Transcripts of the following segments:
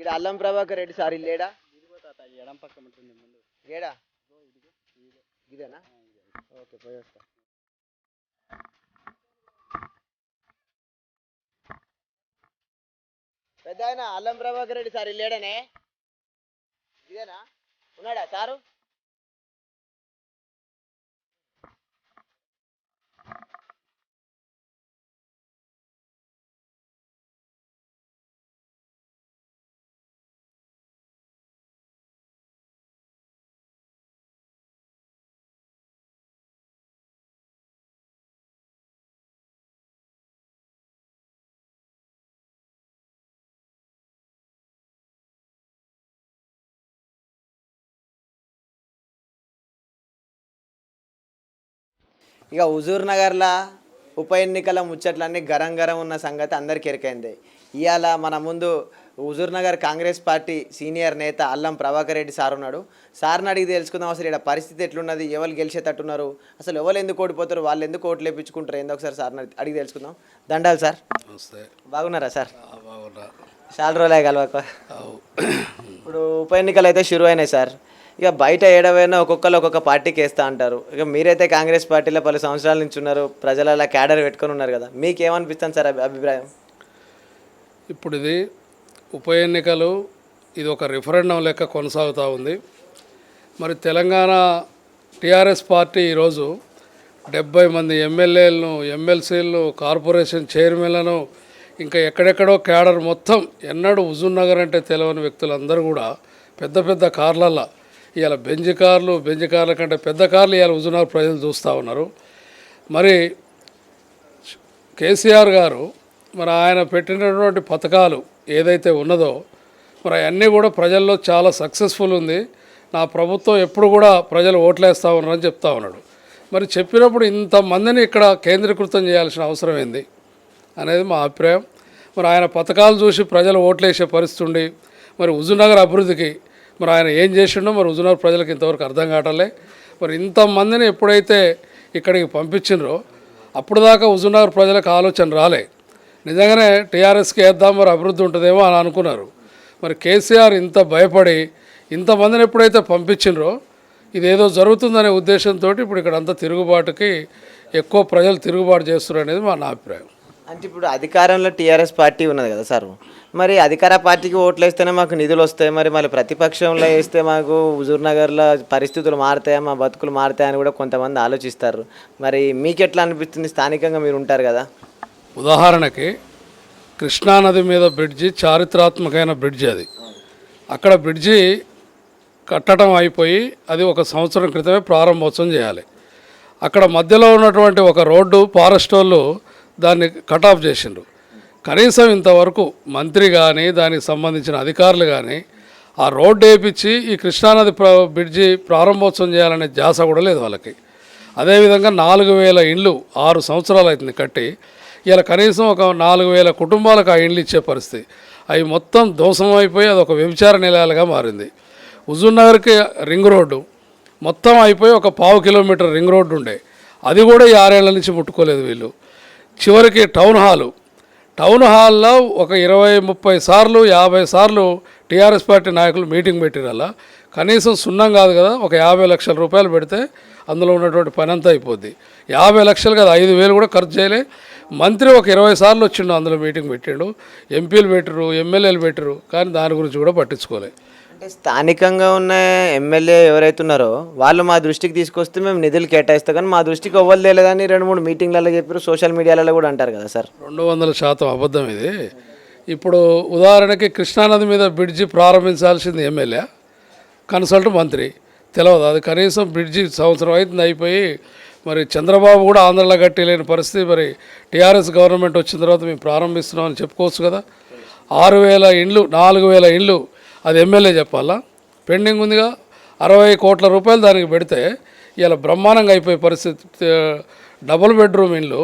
ఇక్కడ అల్లం ప్రభాకర్ రెడ్డి సార్ లేడా ఎడం పక్క ఉంటుంది ముందు గేడా ఇదేనా? ఓకే పోయేస్తా. పెద్ద ఆయన అల్లం ప్రభాకర్ రెడ్డి సార్ లేడనే ఇదేనా? ఉన్నాడా సారు? ఇక హుజూర్ నగర్లో ఉప ఎన్నికల ముచ్చట్లన్నీ గరం గరం ఉన్న సంగతి అందరికీ ఎరికైంది. ఇవాళ మన ముందు Huzur Nagar Congress party senior నేత అల్లం ప్రభాకర్ రెడ్డి సార్ ఉన్నాడు. సార్ని అడిగి తెలుసుకుందాం అసలు ఇక్కడ పరిస్థితి ఎట్లున్నది ఎవరు గెలిచేటట్టున్నారు అసలు ఎవరు ఎందుకు ఓడిపోతారు వాళ్ళు ఎందుకు ఓట్లు వేయించుకుంటారు ఏందో ఒకసారి సార్ని అడిగి తెలుసుకుందాం. దండాలు సార్. బాగున్నారా సార్? చాలా రోజులే కలవక. ఇప్పుడు ఉప ఎన్నికలు అయితే షురు అయినాయి సార్. ఇక బయట ఏడవైనా ఒక్కొక్కరు ఒక్కొక్క పార్టీకి వేస్తా అంటారు. ఇక మీరైతే కాంగ్రెస్ పార్టీలో పలు సంవత్సరాల నుంచి ఉన్నారు ప్రజలు అలా క్యాడర్ పెట్టుకొని ఉన్నారు కదా. మీకేమనిపిస్తుంది సార్ అభిప్రాయం? ఇప్పుడు ఇది ఉప ఎన్నికలు ఇది ఒక రిఫరెండం లెక్క కొనసాగుతూ ఉంది. మరి తెలంగాణ టీఆర్ఎస్ పార్టీ ఈరోజు డెబ్బై మంది ఎమ్మెల్యేలను ఎమ్మెల్సీలను కార్పొరేషన్ చైర్మన్లను ఇంకా ఎక్కడెక్కడో క్యాడర్ మొత్తం ఎన్నడూ హుజూర్ నగర్ అంటే తెలియని వ్యక్తులందరూ కూడా పెద్ద పెద్ద కార్లల్లో ఇవాళ బెంజ్ కార్లు బెంజ్ కార్ల కంటే పెద్ద కార్లు ఇవాళ హుజూర్ నగర్ ప్రజలు చూస్తూ ఉన్నారు. మరి కేసీఆర్ గారు మరి ఆయన పెట్టినటువంటి పథకాలు ఏదైతే ఉన్నదో మరి అవన్నీ కూడా ప్రజల్లో చాలా సక్సెస్ఫుల్ ఉంది. నా ప్రభుత్వం ఎప్పుడు కూడా ప్రజలు ఓట్లేస్తూ ఉన్నారని చెప్తా ఉన్నాడు. మరి చెప్పినప్పుడు ఇంతమందిని ఇక్కడ కేంద్రీకృతం చేయాల్సిన అవసరం ఏంది అనేది మా అభిప్రాయం. మరి ఆయన పథకాలు చూసి ప్రజలు ఓట్లేసే పరిస్థితి ఉండి మరి హుజూర్నగర్ అభివృద్ధికి మరి ఆయన ఏం చేసిండో మరి హుజూర్నగర్ ప్రజలకు ఇంతవరకు అర్థం కావటలే. మరి ఇంతమందిని ఎప్పుడైతే ఇక్కడికి పంపించినరో అప్పుడు దాకా హుజూర్నగర్ ప్రజలకు ఆలోచన రాలే. నిజంగానే టీఆర్ఎస్కి వేద్దాం మరి అభివృద్ధి ఉంటుందేమో అని అనుకున్నారు. మరి కేసీఆర్ ఇంత భయపడి ఇంతమందిని ఎప్పుడైతే పంపించినరో ఇదేదో జరుగుతుందనే ఉద్దేశంతో ఇప్పుడు ఇక్కడ అంతా తిరుగుబాటుకి ఎక్కువ ప్రజలు తిరుగుబాటు చేస్తున్నారు అనేది మా నా అభిప్రాయం. అంటే ఇప్పుడు అధికారంలో టీఆర్ఎస్ పార్టీ ఉన్నది కదా సార్? మరి అధికార పార్టీకి ఓట్లు వేస్తేనే మాకు నిధులు వస్తాయి. మరి మళ్ళీ ప్రతిపక్షంలో వేస్తే మాకు హుజూర్నగర్లో పరిస్థితులు మారుతాయా? మా బతుకులు మారుతాయని కూడా కొంతమంది ఆలోచిస్తారు. మరి మీకు ఎట్లా అనిపిస్తుంది? స్థానికంగా మీరు ఉంటారు కదా? ఉదాహరణకి కృష్ణానది మీద బ్రిడ్జి చారిత్రాత్మకమైన బ్రిడ్జి అది. అక్కడ బ్రిడ్జి కట్టడం అయిపోయి అది ఒక సంవత్సరం క్రితమే ప్రారంభోత్సవం చేయాలి. అక్కడ మధ్యలో ఉన్నటువంటి ఒక రోడ్డు ఫారెస్ట్ వాళ్ళు దాన్ని కట్ ఆఫ్ చేసిండ్రు. కనీసం ఇంతవరకు మంత్రి కానీ దానికి సంబంధించిన అధికారులు కానీ ఆ రోడ్డు వేయించి ఈ కృష్ణానది బ్రిడ్జి ప్రారంభోత్సవం చేయాలనే ధ్యాస కూడా లేదు వాళ్ళకి. అదేవిధంగా నాలుగు వేల ఇండ్లు ఆరు సంవత్సరాలు అవుతుంది కట్టి ఇలా కనీసం ఒక నాలుగు వేల కుటుంబాలకు ఆ ఇండ్లు ఇచ్చే పరిస్థితి. అవి మొత్తం ధ్వంసం అయిపోయి అది ఒక వ్యభిచార నిలయాలుగా మారింది. హుజూర్నగర్కి రింగ్ రోడ్డు మొత్తం అయిపోయి ఒక పావు కిలోమీటర్ రింగ్ రోడ్డు ఉండే. అది కూడా ఈ ఆరేళ్ళ నుంచి ముట్టుకోలేదు వీళ్ళు. చివరికి టౌన్ హాలు. టౌన్ హాల్లో ఒక ఇరవై ముప్పై సార్లు యాభై సార్లు టీఆర్ఎస్ పార్టీ నాయకులు మీటింగ్ పెట్టిరల్లా కనీసం సున్నం కాదు కదా ఒక యాభై లక్షల రూపాయలు పెడితే అందులో ఉన్నటువంటి పని అంతా అయిపోద్ది. యాభై లక్షలు కదా ఐదు వేలు కూడా ఖర్చు చేయలే. మంత్రి ఒక ఇరవై సార్లు వచ్చిండు అందులో మీటింగ్ పెట్టిండు. ఎంపీలు పెట్టరు ఎమ్మెల్యేలు పెట్టరు కానీ దాని గురించి కూడా పట్టించుకోలేదు అంటే స్థానికంగా ఉన్న ఎమ్మెల్యే ఎవరైతే ఉన్నారో వాళ్ళు మా దృష్టికి తీసుకొస్తే మేము నిధులు కేటాయిస్తాం. కానీ మా దృష్టికి ఎవ్వరు లేదని రెండు మూడు మీటింగ్లలో చెప్పారు. సోషల్ మీడియాలలో కూడా అంటారు కదా సార్. రెండు వందల శాతం అబద్ధం ఇది. ఇప్పుడు ఉదాహరణకి కృష్ణానది మీద బ్రిడ్జి ప్రారంభించాల్సింది ఎమ్మెల్యే కన్సల్ట్ మంత్రి. తెలియదు అది కనీసం బ్రిడ్జి సంవత్సరం అవుతుంది అయిపోయి మరి చంద్రబాబు కూడా ఆంధ్రలో కట్టలేని పరిస్థితి. మరి టీఆర్ఎస్ గవర్నమెంట్ వచ్చిన తర్వాత మేము ప్రారంభిస్తున్నామని చెప్పుకోవచ్చు కదా. ఆరు వేల ఇండ్లు నాలుగు వేల ఇండ్లు అది ఎమ్మెల్యే చెప్పాలా? పెండింగ్ ఉందిగా అరవై కోట్ల రూపాయలు దానికి పెడితే ఇలా బ్రహ్మాండంగా అయిపోయే పరిస్థితి డబుల్ బెడ్రూమ్ ఇండ్లు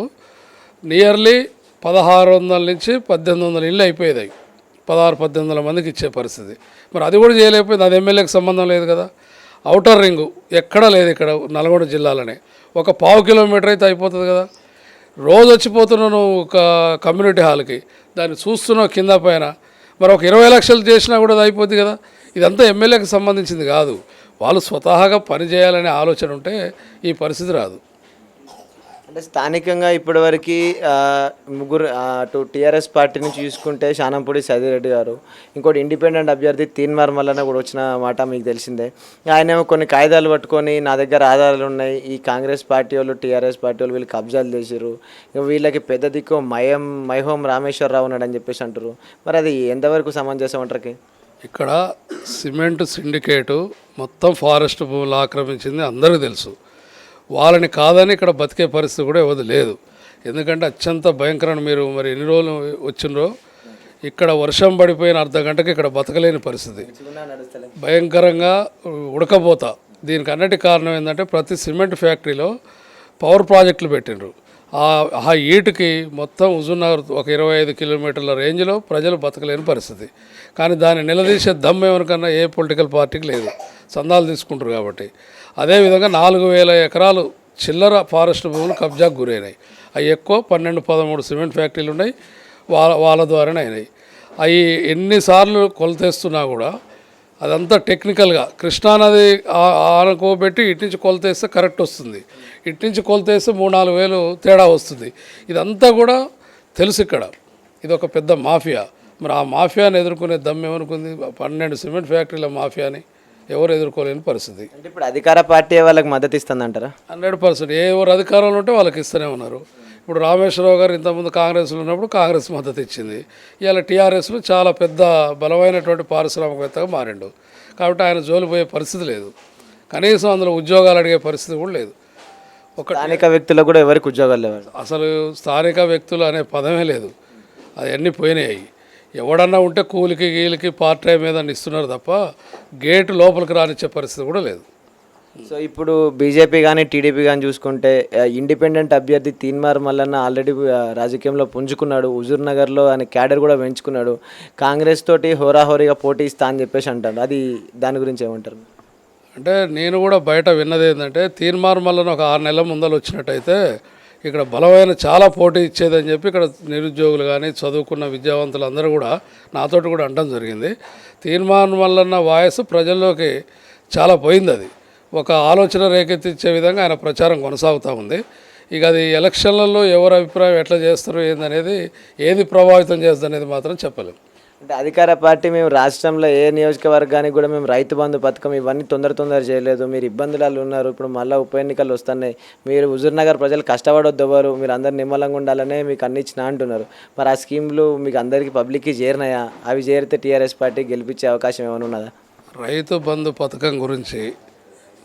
నియర్లీ పదహారు వందల నుంచి పద్దెనిమిది వందల ఇళ్ళు అయిపోయేది పదహారు పద్దెనిమిది వందల మందికి ఇచ్చే పరిస్థితి. మరి అది కూడా చేయలేకపోయింది. అది ఎమ్మెల్యేకి సంబంధం లేదు కదా. అవుటర్ రింగు ఎక్కడా లేదు ఇక్కడ నల్గొండ జిల్లాలోనే. ఒక పావు కిలోమీటర్ అయితే అయిపోతుంది కదా. రోజు వచ్చిపోతున్నావు నువ్వు ఒక కమ్యూనిటీ హాల్కి. దాన్ని చూస్తున్నావు కింద పైన. మరి ఒక ఇరవై లక్షలు చేసినా కూడా అది అయిపోద్ది కదా. ఇదంతా ఎమ్మెల్యేకి సంబంధించింది కాదు. వాళ్ళు స్వతహాగా పనిచేయాలనే ఆలోచన ఉంటే ఈ పరిస్థితి రాదు. అంటే స్థానికంగా ఇప్పటివరకు ముగ్గురు అటు టీఆర్ఎస్ పార్టీ నుంచి చూసుకుంటే శానంపూడి సదిరెడ్డి గారు ఇంకోటి ఇండిపెండెంట్ అభ్యర్థి తీన్మార్ మల్లన్న కూడా వచ్చిన మాట మీకు తెలిసిందే. ఆయనేమో కొన్ని కాగితాలు పట్టుకొని నా దగ్గర ఆధారాలు ఉన్నాయి ఈ కాంగ్రెస్ పార్టీ వాళ్ళు టీఆర్ఎస్ పార్టీ వాళ్ళు వీళ్ళు కబ్జాలు చేసిర్రు వీళ్ళకి పెద్ద దిక్కు మయం మైహోం రామేశ్వరరావు ఉన్నాడని చెప్పేసి అంటారు మరి అది ఎంతవరకు సమంజసం అంటారు ఇక్కడ సిమెంట్ సిండికేటు మొత్తం ఫారెస్ట్ భూములు ఆక్రమించింది అందరికీ తెలుసు. వాళ్ళని కాదని ఇక్కడ బతికే పరిస్థితి కూడా ఇవ్వదు లేదు. ఎందుకంటే అత్యంత భయంకరమైన మీరు మరి ఎన్ని రోజులు వచ్చిండ్రో ఇక్కడ వర్షం పడిపోయిన అర్ధ గంటకి ఇక్కడ బతకలేని పరిస్థితి. భయంకరంగా ఉడకపోతా. దీనికి అన్నిటి కారణం ఏంటంటే ప్రతి సిమెంట్ ఫ్యాక్టరీలో పవర్ ప్రాజెక్టులు పెట్టిండ్రు. ఆ ఆ ఈటుకి మొత్తం హుజూర్నగర్ ఒక ఇరవై ఐదు కిలోమీటర్ల రేంజ్లో ప్రజలు బతకలేని పరిస్థితి. కానీ దాన్ని నిలదీసే దమ్ ఎవరికన్నా ఏ పొలిటికల్ పార్టీకి లేదు. చందాలు తీసుకుంటారు కాబట్టి. అదేవిధంగా నాలుగు వేల ఎకరాలు చిల్లర ఫారెస్ట్ భూములు కబ్జాకు గురైనాయి. అవి ఎక్కువ పన్నెండు పదమూడు సిమెంట్ ఫ్యాక్టరీలు ఉన్నాయి వాళ్ళ వాళ్ళ ద్వారానే అయినాయి. అవి ఎన్నిసార్లు కొలతేస్తున్నా కూడా అదంతా టెక్నికల్గా కృష్ణానది ఆ- ఆనుకోబెట్టి ఇటు నుంచి కొలతేస్తే కరెక్ట్ వస్తుంది. ఇటు నుంచి కొలతేస్తే మూడు నాలుగు వేలు తేడా వస్తుంది. ఇదంతా కూడా తెలుసు ఇక్కడ. ఇది ఒక పెద్ద మాఫియా. మరి ఆ మాఫియాని ఎదుర్కొనే దమ్ ఏమనుకుంది? పన్నెండు సిమెంట్ ఫ్యాక్టరీల మాఫియాని ఎవరు ఎదుర్కోలేని పరిస్థితి. అంటే ఇప్పుడు అధికార పార్టీ వాళ్ళకి మద్దతు ఇస్తుందంటారా? Hundred percent. ఏ ఎవరు అధికారంలో ఉంటే వాళ్ళకి ఇస్తూనే ఉన్నారు. ఇప్పుడు రామేశ్వరరావు గారు ఇంతకుముందు కాంగ్రెస్లో ఉన్నప్పుడు కాంగ్రెస్ మద్దతు ఇచ్చింది. ఇవాళ టీఆర్ఎస్లో చాలా పెద్ద బలమైనటువంటి పారిశ్రామికవేత్తగా మారిండు. కాబట్టి ఆయన జోలిపోయే పరిస్థితి లేదు. కనీసం అందులో ఉద్యోగాలు అడిగే పరిస్థితి కూడా లేదు. ఒక స్థానిక వ్యక్తులకు కూడా ఎవరికి ఉద్యోగాలు లేవు? అసలు స్థానిక వ్యక్తులు అనే పదమే లేదు. అది అన్నీ పోయినాయి. ఎవడన్నా ఉంటే కూలికి గీలికి పార్ట్ టైం ఏదన్నా ఇస్తున్నారు తప్ప గేటు లోపలికి రానిచ్చే పరిస్థితి కూడా లేదు. సో ఇప్పుడు బీజేపీ కానీ టీడీపీ కానీ చూసుకుంటే ఇండిపెండెంట్ అభ్యర్థి తీన్మార్ మల్లన్న ఆల్రెడీ రాజకీయంలో పుంజుకున్నాడు హుజూర్ నగర్లో ఆయన క్యాడర్ కూడా పెంచుకున్నాడు. కాంగ్రెస్ తోటి హోరాహోరీగా పోటీ ఇస్తా అని చెప్పేసి అంటారు. అది దాని గురించి ఏమంటారు? అంటే నేను కూడా బయట విన్నది ఏంటంటే తీర్మార్ మల్లన ఒక ఆరు నెలల ముందర వచ్చినట్టయితే ఇక్కడ బలమైన చాలా పోటీ ఇచ్చేదని చెప్పి ఇక్కడ నిరుద్యోగులు కానీ చదువుకున్న విద్యావంతులు అందరూ కూడా నాతోటి కూడా అనడం జరిగింది. తీర్మానం వల్లన్న వాయస్సు ప్రజల్లోకి చాలా పోయింది అది ఒక ఆలోచన రేకెత్తించే విధంగా ఆయన ప్రచారం కొనసాగుతూ ఉంది. ఇక అది ఎలక్షన్లలో ఎవరి అభిప్రాయం ఎట్లా చేస్తారు ఏందనేది ఏది ప్రభావితం చేస్తుంది అనేది మాత్రం చెప్పలేము అంటే అధికార పార్టీ మేము రాష్ట్రంలో ఏ నియోజకవర్గానికి కూడా మేము రైతు బంధు పథకం ఇవన్నీ తొందర తొందర చేయలేదు. మీరు ఇబ్బందులలో ఉన్నారు. ఇప్పుడు మళ్ళీ ఉప ఎన్నికలు వస్తున్నాయి. మీరు హుజూర్నగర్ ప్రజలు కష్టపడొద్దెవరు మీరు అందరు నిమ్మలంగా ఉండాలనే మీకు అన్ని ఇచ్చిన అంటున్నారు. మరి ఆ స్కీమ్లు మీకు అందరికీ పబ్లిక్కి చేరినాయా? అవి చేరితే టీఆర్ఎస్ పార్టీ గెలిపించే అవకాశం ఏమైనా ఉన్నదా? రైతు బంధు పథకం గురించి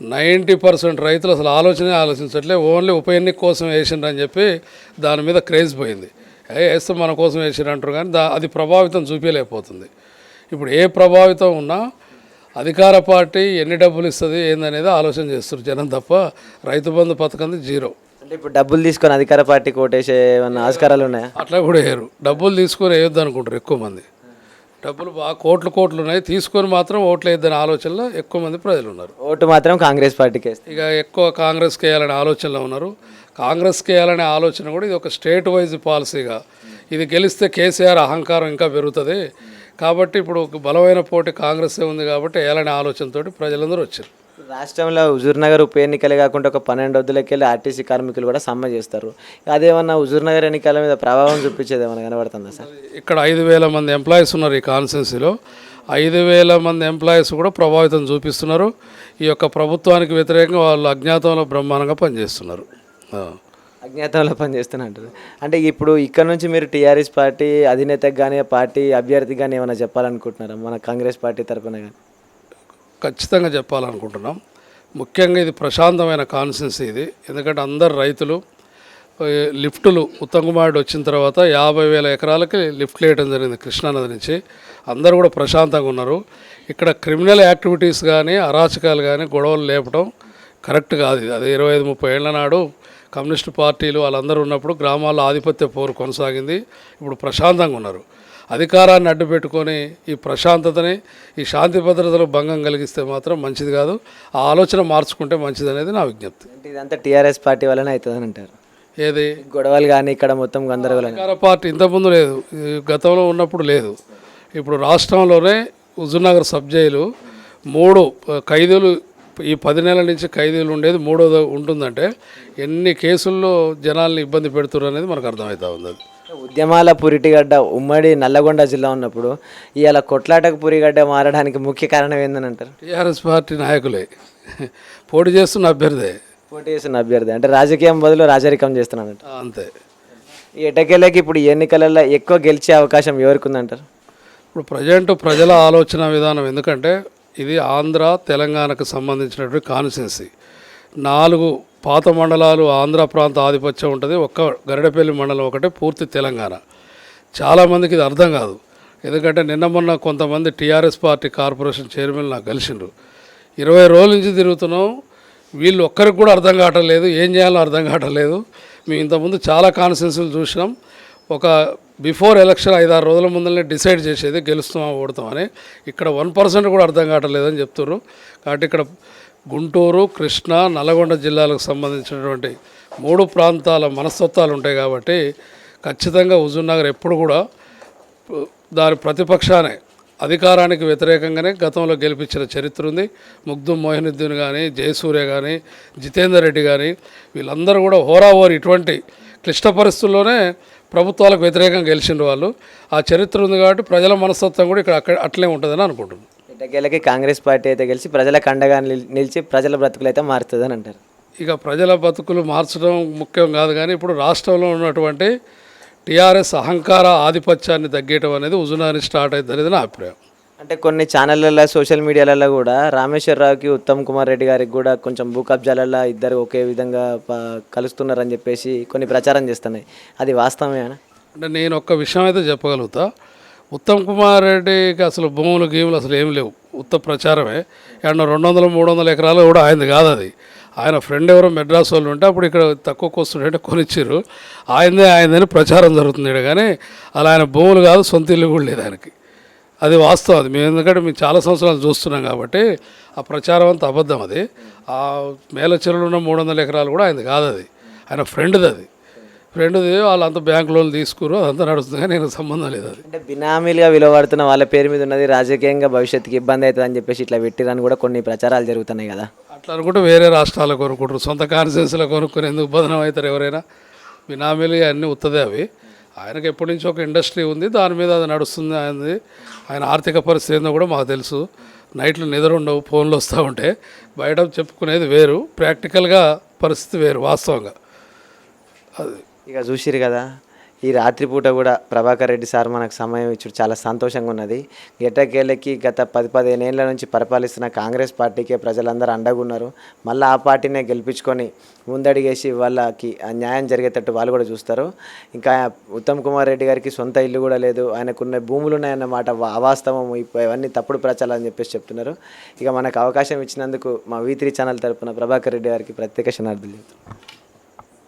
నైంటీ పర్సెంట్ రైతులు అసలు ఆలోచనే ఆలోచించట్లే. ఓన్లీ ఉప ఎన్నిక కోసం వేసిండ్రు అని చెప్పి దాని మీద క్రేజ్ పోయింది. వేస్తే మన కోసం వేసిండ్రు అంటారు కానీ దా అది ప్రభావితం చూపించలేకపోతుంది ఇప్పుడు ఏ ప్రభావితం ఉన్నా అధికార పార్టీ ఎన్ని డబ్బులు ఇస్తుంది ఏందనేది ఆలోచన చేస్తారు జనం తప్ప రైతు బంధు పథకం జీరో. అంటే ఇప్పుడు డబ్బులు తీసుకొని అధికార పార్టీకి ఓటేసే ఏమన్నా ఆస్కారాలు ఉన్నాయా? అట్లా కూడా వేయరు. డబ్బులు తీసుకొని వేయొద్దు అనుకుంటారు ఎక్కువ మంది. డబ్బులు బాగా కోట్లు కోట్లు ఉన్నాయి. తీసుకొని మాత్రం ఓట్లు వేయొద్దనే ఆలోచనలో ఎక్కువ మంది ప్రజలు ఉన్నారు. ఓటు మాత్రం కాంగ్రెస్ పార్టీకి ఇక ఎక్కువ కాంగ్రెస్కి వేయాలనే ఆలోచనలో ఉన్నారు. కాంగ్రెస్కి వేయాలనే ఆలోచన కూడా ఇది ఒక స్టేట్ వైజ్ పాలసీగా. ఇది గెలిస్తే కేసీఆర్ అహంకారం ఇంకా పెరుగుతుంది. కాబట్టి ఇప్పుడు ఒక బలమైన పోటీ కాంగ్రెసే ఉంది కాబట్టి వేయాలనే ఆలోచనతోటి ప్రజలందరూ వచ్చారు. రాష్ట్రంలో హుజూర్ నగర్ ఉప ఎన్నికలే కాకుండా ఒక పన్నెండు వద్దులకి వెళ్ళి ఆర్టీసీ కార్మికులు కూడా సమ్మె చేస్తారు. అదేమన్నా హుజూర్ నగర్ ఎన్నికల మీద ప్రభావం చూపించేది ఏమైనా కనబడుతుందా సార్? ఇక్కడ ఐదు వేల మంది ఎంప్లాయీస్ ఉన్నారు ఈ కాన్స్టెన్సీలో ఐదు వేల మంది ఎంప్లాయీస్ కూడా ప్రభావితం చూపిస్తున్నారు. ఈ యొక్క ప్రభుత్వానికి వ్యతిరేకంగా వాళ్ళు అజ్ఞాతంలో బ్రహ్మాండంగా పనిచేస్తున్నారు. అజ్ఞాతంలో పనిచేస్తున్నట్టు అంటే ఇప్పుడు ఇక్కడ నుంచి మీరు టీఆర్ఎస్ పార్టీ అధినేతకు కానీ పార్టీ అభ్యర్థి కానీ ఏమైనా చెప్పాలనుకుంటున్నారా? మన కాంగ్రెస్ పార్టీ తరఫున కానీ ఖచ్చితంగా చెప్పాలనుకుంటున్నాం. ముఖ్యంగా ఇది ప్రశాంతమైన కాన్సెన్స్ ఇది. ఎందుకంటే అందరు రైతులు లిఫ్టులు లిఫ్టులు ఉత్తమకుమారుడు వచ్చిన తర్వాత యాభై వేల ఎకరాలకి లిఫ్ట్ వేయడం జరిగింది కృష్ణానది నుంచి. అందరూ కూడా ప్రశాంతంగా ఉన్నారు. ఇక్కడ క్రిమినల్ యాక్టివిటీస్ కానీ అరాచకాలు కానీ గొడవలు లేపడం కరెక్ట్ కాదు ఇది. అది ఇరవై ఐదు ముప్పై ఏళ్ళ నాడు కమ్యూనిస్ట్ పార్టీలు వాళ్ళందరూ ఉన్నప్పుడు గ్రామాల్లో ఆధిపత్య పోరు కొనసాగింది. ఇప్పుడు ప్రశాంతంగా ఉన్నారు. అధికారాన్ని అడ్డు పెట్టుకొని ఈ ప్రశాంతతని ఈ శాంతి భద్రతలు భంగం కలిగిస్తే మాత్రం మంచిది కాదు. ఆ ఆలోచన మార్చుకుంటే మంచిది అనేది నా విజ్ఞప్తి. అంటే ఇదంతా టీఆర్ఎస్ పార్టీ వల్లనే అవుతుందని అంటారు. ఏది? గొడవలు కానీ ఇక్కడ మొత్తం గందరగోళం అధికార పార్టీ ఇంతకుముందు లేదు. గతంలో ఉన్నప్పుడు లేదు. ఇప్పుడు రాష్ట్రంలోనే హుజూర్నగర్ సబ్ జైలు మూడు ఖైదీలు ఈ పది నెలల నుంచి ఖైదీలు ఉండేది మూడోది ఉంటుందంటే ఎన్ని కేసుల్లో జనాల్ని ఇబ్బంది పెడుతున్నారు అనేది మనకు అర్థమవుతా ఉంది ఉద్యమాల పురిటిగడ్డ ఉమ్మడి నల్లగొండ జిల్లా ఉన్నప్పుడు ఇవాళ కొట్లాటకు పురిగడ్డ మారడానికి ముఖ్య కారణం ఏందని అంటారు? టీఆర్ఎస్ పార్టీ నాయకులే. పోటీ చేస్తున్న అభ్యర్థే. పోటీ చేస్తున్న అభ్యర్థి. అంటే రాజకీయం బదులు రాజరికం చేస్తున్నానంట అంతే. ఈ ఎటకెళ్ళకి ఇప్పుడు ఎన్నికలలో ఎక్కువ గెలిచే అవకాశం ఎవరికి ఉందంటారు? ఇప్పుడు ప్రజెంట్ ప్రజల ఆలోచన విధానం ఎందుకంటే ఇది ఆంధ్ర తెలంగాణకు సంబంధించినటువంటి కాన్స్టిట్యున్సీ. నాలుగు పాత మండలాలు ఆంధ్ర ప్రాంత ఆధిపత్యం ఉంటుంది. ఒక్క గరిడపల్లి మండలం ఒకటే పూర్తి తెలంగాణ. చాలామందికి ఇది అర్థం కాదు. ఎందుకంటే నిన్న మొన్న కొంతమంది టీఆర్ఎస్ పార్టీ కార్పొరేషన్ చైర్మన్ నాకు కలిసిండ్రు. ఇరవై రోజుల నుంచి తిరుగుతున్నాం. వీళ్ళు ఒక్కరికి కూడా అర్థం కావటం లేదు. ఏం చేయాలో అర్థం కావటం లేదు. మేము ఇంతకుముందు చాలా కాన్స్టిట్యున్సీలు చూసినాం. ఒక బిఫోర్ ఎలక్షన్ ఐదారు రోజుల ముందరనే డిసైడ్ చేసేది గెలుస్తామా ఓడతామని ఇక్కడ వన్ పర్సెంట్ కూడా అర్థం కావట్లేదని చెప్తున్నారు కాబట్టి ఇక్కడ గుంటూరు కృష్ణా నల్గొండ జిల్లాలకు సంబంధించినటువంటి మూడు ప్రాంతాల మనస్తత్వాలు ఉంటాయి కాబట్టి ఖచ్చితంగా హుజూర్నగర్ ఎప్పుడు కూడా దాని ప్రతిపక్షానే అధికారానికి వ్యతిరేకంగానే గతంలో గెలిపించిన చరిత్ర ఉంది. ముగ్ధు మోహినుద్దీన్ కానీ జయసూర్య కానీ జితేందర్ రెడ్డి కానీ వీళ్ళందరూ కూడా హోరాహోరి ఇటువంటి క్లిష్ట పరిస్థితుల్లోనే ప్రభుత్వాలకు వ్యతిరేకంగా గెలిచిన వాళ్ళు. ఆ చరిత్ర ఉంది కాబట్టి ప్రజల మనస్తత్వం కూడా ఇక్కడ అక్కడ అట్లే ఉంటుందని అనుకుంటున్నాను ఎటకేళ్ళకి కాంగ్రెస్ పార్టీ అయితే గెలిచి ప్రజలకు అండగా నిల్- నిలిచి ప్రజల బ్రతుకులు అయితే మారుతుందని అంటారు. ఇక ప్రజల బతుకులు మార్చడం ముఖ్యం కాదు కానీ ఇప్పుడు రాష్ట్రంలో ఉన్నటువంటి టీఆర్ఎస్ అహంకార ఆధిపత్యాన్ని తగ్గేయటం అనేది ఉజునాని స్టార్ట్ అవుతుంది అనేది నా అభిప్రాయం. అంటే కొన్ని ఛానళ్ళల్లో సోషల్ మీడియాలలో కూడా రామేశ్వరరావుకి ఉత్తమ్ కుమార్ రెడ్డి గారికి కూడా కొంచెం భూ కబ్జాలలో ఇద్దరు ఒకే విధంగా కలుస్తున్నారని చెప్పేసి కొన్ని ప్రచారం చేస్తున్నాయి. అది వాస్తవమే అంటే నేను ఒక్క విషయం అయితే చెప్పగలుగుతా. ఉత్తమ్ కుమార్ రెడ్డికి అసలు భూములు గీములు అసలు ఏం లేవు. ఉత్త ప్రచారమే. ఏమన్నా రెండు వందల మూడు వందల ఎకరాలు కూడా ఆయనది కాదు అది. ఆయన ఫ్రెండ్ ఎవరో మెడ్రాస్ వాళ్ళు ఉంటే అప్పుడు ఇక్కడ తక్కువ వస్తుంటే కొనిచ్చారు. ఆయనదే ఆయనదని ప్రచారం జరుగుతుంది కానీ అలా ఆయన భూములు కాదు సొంత ఇల్లు కూడా లేదు ఆయనకి. అది వాస్తవం అది. మేము ఎందుకంటే మేము చాలా సంవత్సరాలు చూస్తున్నాం కాబట్టి ఆ ప్రచారం అంతా అబద్ధం అది. ఆ మేల చెరువులో ఉన్న మూడు వందల ఎకరాలు కూడా ఆయనది కాదు అది. ఆయన ఫ్రెండ్ది అది. ఫ్రెండ్ది వాళ్ళంతా బ్యాంక్ లోన్లు తీసుకురు అదంతా నడుస్తుంది కానీ నేను సంబంధం లేదు అది. అంటే బినామీలుగా విలువబడుతున్న వాళ్ళ పేరు మీద ఉన్నది రాజకీయంగా భవిష్యత్తుకి ఇబ్బంది అవుతుంది అని చెప్పేసి ఇట్లా పెట్టిరని కూడా కొన్ని ప్రచారాలు జరుగుతున్నాయి కదా. అట్లా అనుకుంటే వేరే రాష్ట్రాలు కొనుక్కుంటారు సొంత కాన్స్టిట్యూన్సీలో కొనుక్కుని ఎందుకు బదనం అవుతారు ఎవరైనా. బినామీలు అన్నీ ఉత్తదే అవి. ఆయనకి ఎప్పటి నుంచి ఒక ఇండస్ట్రీ ఉంది దాని మీద అది నడుస్తుంది ఆయనది ఆయన ఆర్థిక పరిస్థితి ఏందో కూడా మాకు తెలుసు. నైట్లు నిద్ర ఉండవు ఫోన్లు వస్తూ ఉంటే. బయట చెప్పుకునేది వేరు ప్రాక్టికల్గా పరిస్థితి వేరు వాస్తవంగా. అది. ఇక చూసిరు కదా. ఈ రాత్రిపూట కూడా ప్రభాకర్ రెడ్డి సార్ మనకు సమయం ఇచ్చుడు చాలా సంతోషంగా ఉన్నది. ఎట్టకేళ్ళకి గత పది పదిహేను ఏళ్ళ నుంచి పరిపాలిస్తున్న కాంగ్రెస్ పార్టీకే ప్రజలందరూ అండగున్నారు మళ్ళీ ఆ పార్టీనే గెలిపించుకొని ముందడిగేసి వాళ్ళకి ఆ న్యాయం జరిగేటట్టు వాళ్ళు కూడా చూస్తారు. ఇంకా ఉత్తమ్ కుమార్ రెడ్డి గారికి సొంత ఇల్లు కూడా లేదు. ఆయనకున్న భూములు ఉన్నాయన్నమాట. వా- అవాస్తవం. ఇవన్నీ తప్పుడు ప్రచారాలు అని చెప్పేసి చెప్తున్నారు. ఇక మనకు అవకాశం ఇచ్చినందుకు మా వీ త్రీ ఛానల్ తరపున ప్రభాకర్ రెడ్డి గారికి ప్రత్యేక క్షణార్థులు చెప్తున్నాను